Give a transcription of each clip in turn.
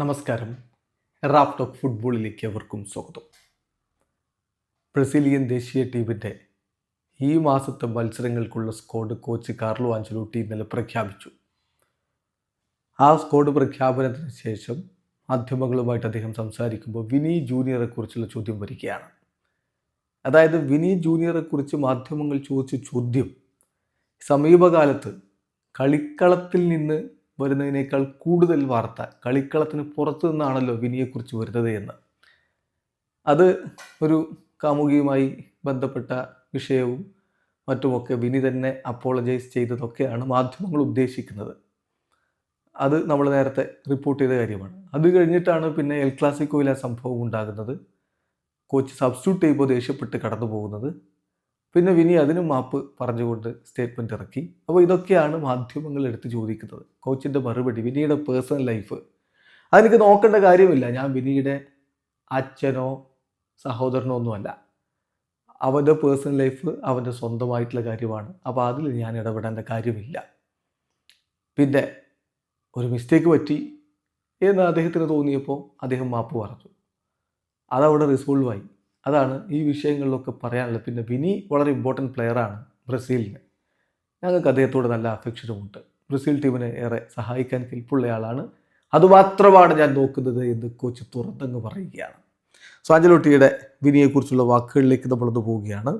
നമസ്കാരം. Raf talk ഫുട്ബോളിലേക്ക് അവർക്കും സ്വാഗതം. ബ്രസീലിയൻ ദേശീയ ടീമിന്റെ ഈ മാസത്തെ മത്സരങ്ങൾക്കുള്ള സ്ക്വാഡ് കോച്ച് കാർലോ ആഞ്ചലോട്ടി ഇന്നലെ പ്രഖ്യാപിച്ചു. ആ സ്ക്വാഡ് പ്രഖ്യാപനത്തിന് ശേഷം മാധ്യമങ്ങളുമായിട്ട് അദ്ദേഹം സംസാരിക്കുമ്പോൾ വിനി ജൂനിയറെ കുറിച്ചുള്ള ചോദ്യം വരികയാണ്. അതായത് വിനി ജൂനിയറെ കുറിച്ച് മാധ്യമങ്ങൾ ചോദിച്ച ചോദ്യം സമീപകാലത്ത് കളിക്കളത്തിൽ നിന്ന് വരുന്നതിനേക്കാൾ കൂടുതൽ വാർത്ത കളിക്കളത്തിന് പുറത്തു നിന്നാണല്ലോ വിനിയെക്കുറിച്ച് വരുന്നത് എന്ന്. അത് ഒരു കാമുകിയുമായി ബന്ധപ്പെട്ട വിഷയവും മറ്റുമൊക്കെ വിനി തന്നെ അപ്പോളജൈസ് ചെയ്തതൊക്കെയാണ് മാധ്യമങ്ങൾ ഉദ്ദേശിക്കുന്നത്. അത് നമ്മൾ നേരത്തെ റിപ്പോർട്ട് ചെയ്ത കാര്യമാണ്. അത് കഴിഞ്ഞിട്ടാണ് പിന്നെ എൽ ക്ലാസിക്കോയിൽ ആ സംഭവം ഉണ്ടാകുന്നത്. കോച്ച് സബ്സ്റ്റിറ്റ്യൂട്ട് ചെയ്യുമ്പോൾ ദേഷ്യപ്പെട്ട് കടന്നു പോകുന്നത് പിന്നെ വിനി അതിനും മാപ്പ് പറഞ്ഞുകൊണ്ട് സ്റ്റേറ്റ്മെന്റ് ഇറക്കി. അപ്പോൾ ഇതൊക്കെയാണ് മാധ്യമങ്ങൾ എടുത്ത് ചോദിക്കുന്നത്. കോച്ചിന്റെ മറുപടി വിനിയുടെ പേഴ്സണൽ ലൈഫ് അതെനിക്ക് നോക്കേണ്ട കാര്യമില്ല. ഞാൻ വിനിയുടെ അച്ഛനോ സഹോദരനോ ഒന്നുമല്ല. അവന്റെ പേഴ്സണൽ ലൈഫ് അവന്റെ സ്വന്തമായിട്ടുള്ള കാര്യമാണ്. അപ്പോൾ അതിൽ ഞാൻ ഇടപെടേണ്ട കാര്യമില്ല. പിന്നെ ഒരു മിസ്റ്റേക്ക് പറ്റി എന്ന് അദ്ദേഹത്തിന് തോന്നിയപ്പോൾ അദ്ദേഹം മാപ്പ് പറഞ്ഞു അതവിടെ റിസോൾവ് ആയി. അതാണ് ഈ വിഷയങ്ങളിലൊക്കെ പറയാനുള്ളത്. പിന്നെ വിനി വളരെ ഇമ്പോർട്ടന്റ് പ്ലെയറാണ് ബ്രസീലിന്. ഞങ്ങൾക്ക് അദ്ദേഹത്തോട് നല്ല അഫെക്ഷനുമുണ്ട് ബ്രസീൽ ടീമിനെ ഏറെ സഹായിക്കാൻ ഹെൽപ്പുള്ള ആളാണ്. അതുമാത്രമാണ് ഞാൻ നോക്കുന്നത് എന്ന് കോച്ച് തുറന്നങ്ങ് പറയുകയാണ്. സോ ആഞ്ചലോട്ടിയുടെ വിനിയെക്കുറിച്ചുള്ള വാക്കുകളിലേക്ക് നമ്മളൊന്ന് പോവുകയാണ്.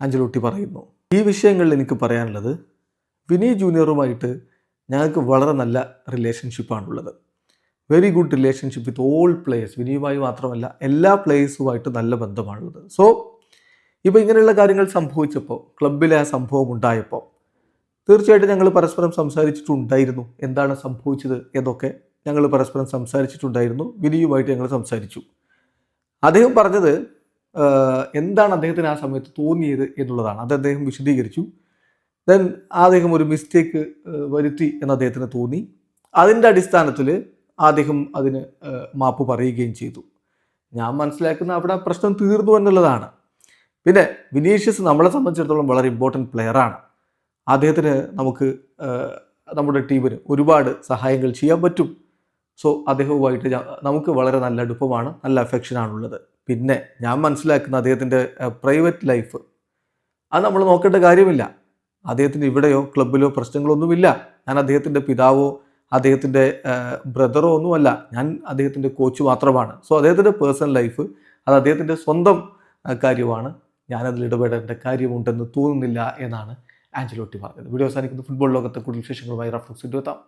ആഞ്ചലോട്ടി പറയുന്നു ഈ വിഷയങ്ങളിൽ എനിക്ക് പറയാനുള്ളത് വിനി ജൂനിയറുമായിട്ട് ഞങ്ങൾക്ക് വളരെ നല്ല റിലേഷൻഷിപ്പാണുള്ളത് very good relationship with all players വിനിയുമായി മാത്രമല്ല എല്ലാ പ്ലേയേഴ്സുമായിട്ട് നല്ല ബന്ധമാണുള്ളത്. സോ ഇപ്പോൾ ഇങ്ങനെയുള്ള കാര്യങ്ങൾ സംഭവിച്ചപ്പോൾ ക്ലബിലെ ആ സംഭവം ഉണ്ടായപ്പോൾ തീർച്ചയായിട്ടും ഞങ്ങൾ പരസ്പരം സംസാരിച്ചിട്ടുണ്ടായിരുന്നു. എന്താണ് സംഭവിച്ചത് എന്നൊക്കെ ഞങ്ങൾ പരസ്പരം സംസാരിച്ചിട്ടുണ്ടായിരുന്നു. വിനിയുമായിട്ട് ഞങ്ങൾ സംസാരിച്ചു. അദ്ദേഹം പറഞ്ഞത് എന്താണ് അദ്ദേഹത്തിന് ആ സമയത്ത് തോന്നിയത് എന്നുള്ളതാണ്. അത് അദ്ദേഹം വിശദീകരിച്ചു. ദെൻ അദ്ദേഹം ഒരു മിസ്റ്റേക്ക് വരുത്തി എന്ന് അദ്ദേഹത്തിന് തോന്നി. അതിന്റെ അടിസ്ഥാനത്തിൽ അദ്ദേഹം അതിന് മാപ്പ് പറയുകയും ചെയ്തു. ഞാൻ മനസ്സിലാക്കുന്ന അവിടെ പ്രശ്നം തീർന്നു എന്നുള്ളതാണ്. പിന്നെ വിനീഷ്യസ് നമ്മളെ സംബന്ധിച്ചിടത്തോളം വളരെ ഇമ്പോർട്ടന്റ് പ്ലെയറാണ് അദ്ദേഹത്തിന് നമുക്ക് നമ്മുടെ ടീമിന് ഒരുപാട് സഹായങ്ങൾ ചെയ്യാൻ പറ്റും. സോ അദ്ദേഹവുമായിട്ട് നമുക്ക് വളരെ നല്ല അടുപ്പമാണ് നല്ല അഫെക്ഷനാണുള്ളത് പിന്നെ ഞാൻ മനസ്സിലാക്കുന്ന അദ്ദേഹത്തിന്റെ പ്രൈവറ്റ് ലൈഫ് അത് നമ്മൾ നോക്കേണ്ട കാര്യമില്ല. അദ്ദേഹത്തിന് ഇവിടെയോ ക്ലബിലോ പ്രശ്നങ്ങളൊന്നുമില്ല. ഞാൻ അദ്ദേഹത്തിന്റെ പിതാവോ അദ്ദേഹത്തിന്റെ ബ്രദറോ ഒന്നുമല്ല ഞാൻ അദ്ദേഹത്തിന്റെ കോച്ച് മാത്രമാണ്. സോ അദ്ദേഹത്തിന്റെ പേഴ്സണൽ ലൈഫ് അത് അദ്ദേഹത്തിന്റെ സ്വന്തം കാര്യമാണ്. ഞാനതിൽ ഇടപെടേണ്ട കാര്യമുണ്ടെന്ന് തോന്നുന്നില്ല എന്നാണ് ആഞ്ചലോട്ടി പറഞ്ഞത്. വീഡിയോ അവസാനിക്കുന്ന. ഫുട്ബോൾ ലോകത്തെ കൂടുതൽ വിശേഷങ്ങളുമായി റഫ്ലക്സ് എത്താം.